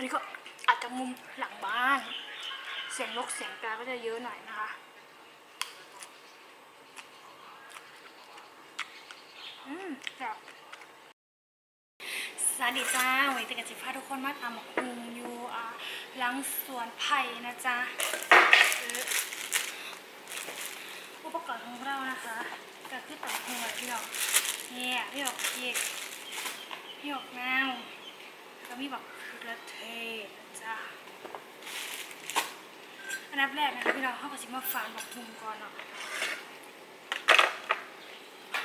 อันนี้ก็อาจจะมุมหลังบ้าน เสียงนกเสียงกาก็จะเยอะหน่อยนะคะอืมแบบสวัสดีจ้าวันนี้เจอกันจิพาทุกคนมาตามหมกคุงอยู่อ่าหลังสวนไผ่นะจ๊ะอุปกรณ์ของเรานะคะก็คือตัดหัวพี่ดอกเนี่ยพี่ดอกเย็กพี่ดอกนาวแล้วมีแบบ กระเทศจ้ะอันดับแรกนะคะพี่ดอกเขาก็จะมาฟานหมกคุงก่อนเนาะ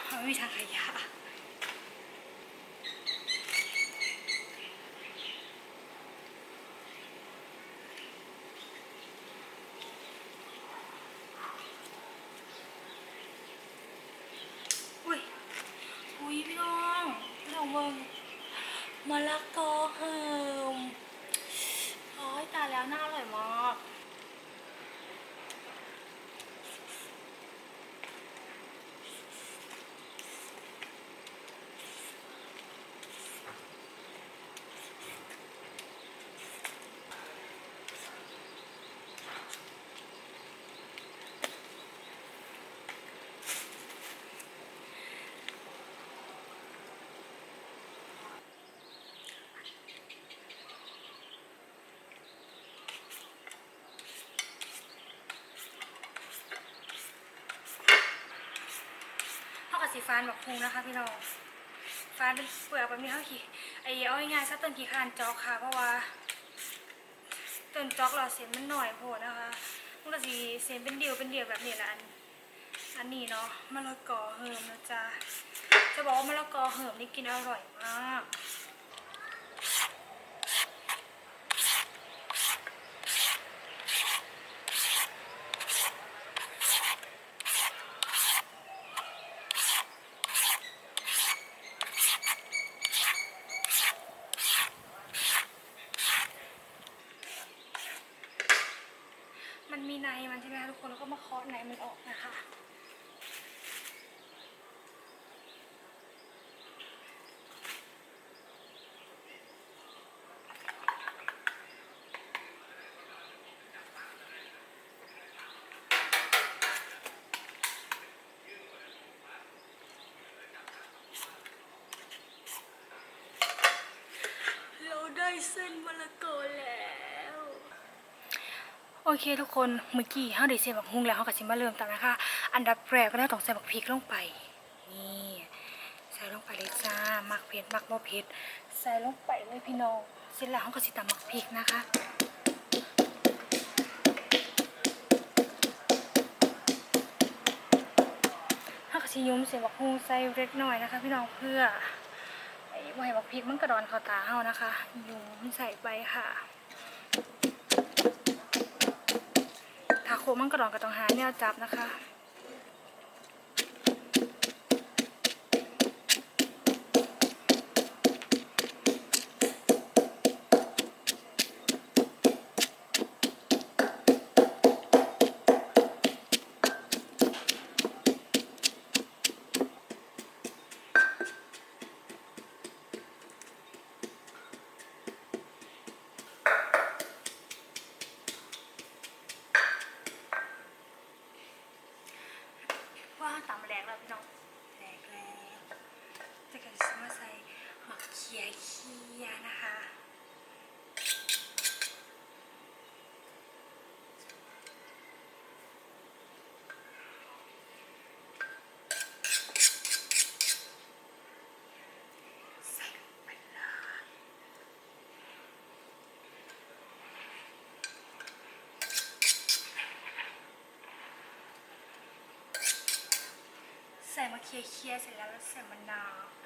เขาไม่มีทางขยะ อุ้ย อุ้ยพี่น้องพี่น้องเบิ่งมะละกอเหิมโอ้ยตายแล้วน่าอร่อยมาก เท่ากับสี ฟานแบบพุงนะคะพี่น้องฟานเป็นเปลือกแบบนี้เท่าขี่ไอเอาง่ายๆซะต้นขี่คานจอกค่ะ เพราะว่าต้นจอกเราเส้นมันหน่อยโหนะคะมันก็สีเส้นเป็นเดียวเป็นเดียวแบบนี้แหละอันอันนี้เนาะมะละกอเหิมนะจ๊ะจะบอกว่ามะละกอเหิมนี่กินอร่อยมาก มีในมันใช่ไหมทุกคนแล้วก็มาเคาะในมันออกนะคะเราได้เส้นมะละกอแล้ว โอเคทุกคนเมื่อกี้เฮาได้เสียบักฮุงแล้วเฮาก็สิมาเริ่มตามนะคะ อันดับแรกก็ได้ต้องใส่บักพริกลงไป นี่ใส่ลงไปเลยจ้ามักเผ็ดมักบ่เผ็ดใส่ลงไปเลยพี่น้องเสร็จแล้วเฮาก็สิตำบักพริกนะคะเฮาก็สิยุ้มเสียบักฮุงใส่เล็กน้อยนะคะ พี่น้องเพื่อไอ้ไว้บักพริกมันกระดอนเข้าตาเฮานะคะ ยุ้มใส่ไปค่ะ ถ้า โคมังกระดองก็ต้องหาแนวจับนะคะ หมักเคียเคียนะคะใส่มาเคี่ยเคียเสร็จแล้วแล้วใส่มะนาว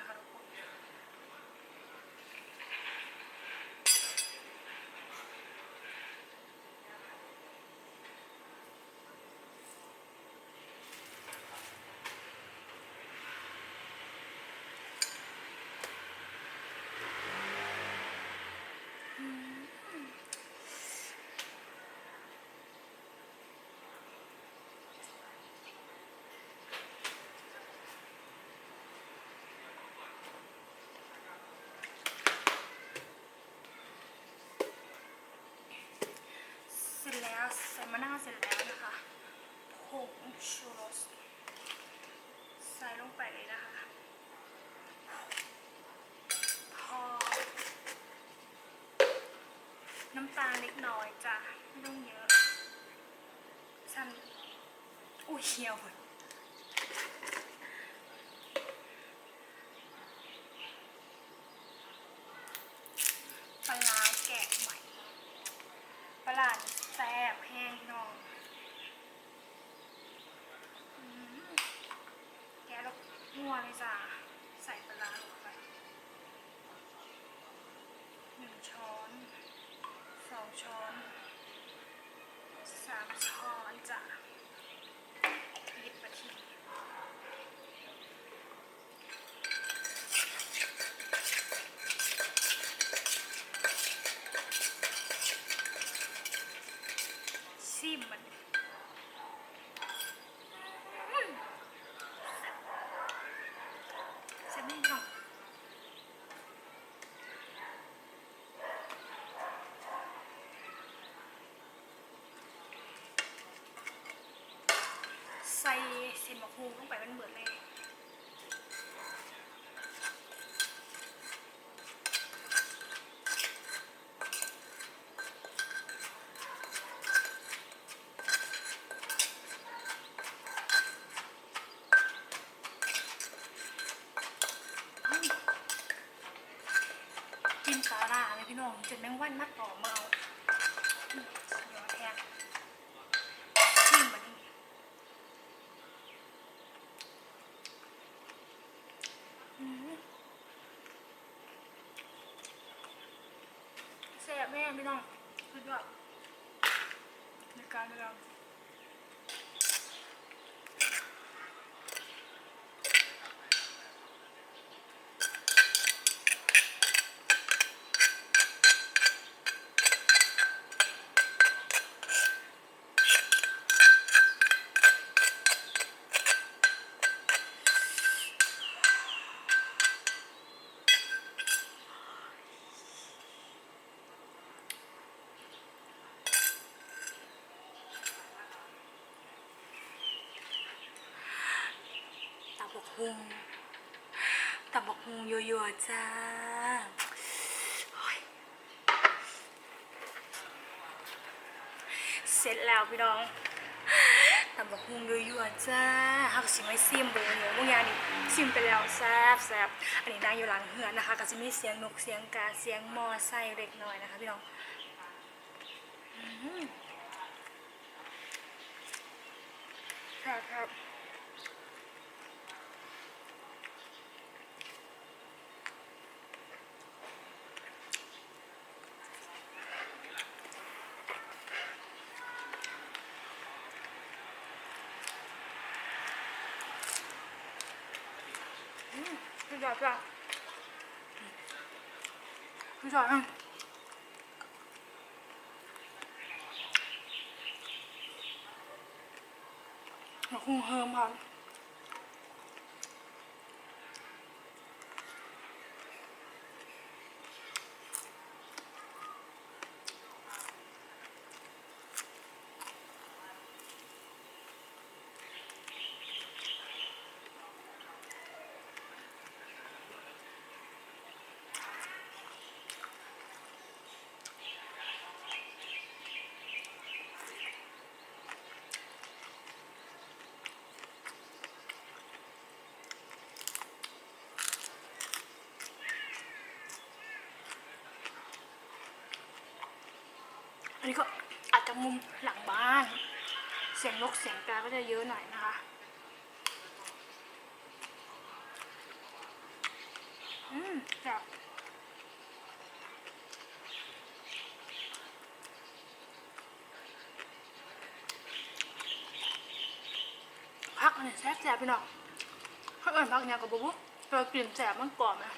ร็จแล้วใส่มะนาวเสร็จแล้วนะคะผงชูรสใส่ลงไปเลยนะคะ พอ น้ำตาลเล็กน้อยจ้ะไม่ต้องเยอะฉันอุ้ยเหี่ยวหมดปลาร้าแกะใหม่ปลาร้าแซ่บแห้งพี่น้องอืมแกะแล้วนัว เลยจ้ะใส่ปลาร้าลงไปหนึ่งช้อนสองช้อนสามช้อนจ้ะหยิบมาทีซิมมันอืมแซ่บแน่นอน ใส่เส้นมะฮูลงไปมันเหมือนเลยกินสาลาเลยพี่น้องจนแมงวันมัดต่อมาเอาอืมสุดยอดแท้ชิมมันนี่ อืม แซ่บแม่พี่น้องสุดยอดในการเลือ กตับบกฮุงตับบกฮุงยัวๆจ้าเสร็จแล้วพี่น้องตับบกฮุงยัวๆจ้าฮักสิไม่ซิมเบอร์เหนียวพวกยานี่ซิมไปแล้วแซ่บแซ่บอันนี้นั่งอยู่หลังเฮือนนะคะ ก็จะมีเสียงนกเสียงกาเสียงมอไซค์เล็กน้อยนะคะพี่น้องครับครับ พี่จอยพี่จอยพี่ชายอะเราคงเฮิมค่ะนนี้ก็อาจจะ มุมหลังบ้าน เสียงนกเสียงกาก็จะเยอะหน่อยนะคะอืมแบบพักอันนี้แซ่บแซ่บพี่น้องพักอันพักเนี่ยกับบุ๊บเรากลิ่นแซ่บมันกรอบนะ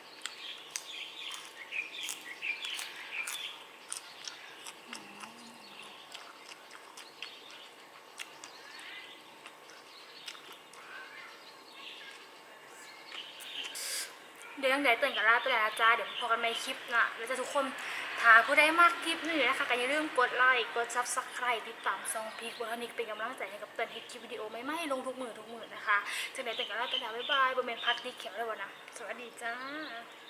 เดี๋ยวยังไงเตือนกันลาไปแล้วจ้าเดี๋ยวพอกันในคลิปนะแล้วจะทุกคนถ้าผู้ใดมากคลิปนี้นะคะก็อย่าลืมกดไลค์กดซับสไครต์ติดตามซองพีคบนนิกเป็นกำลังใจให้กับเตือนเฮ็ดคลิปวิดีโอใหม่ๆลงทุกมือทุกมือนะคะจังได๋แต่ก็แล้วแต่แล้วบ๊ายบายบ่แมนพักดีเขียวแล้วบ่นะสวัสดีจ้า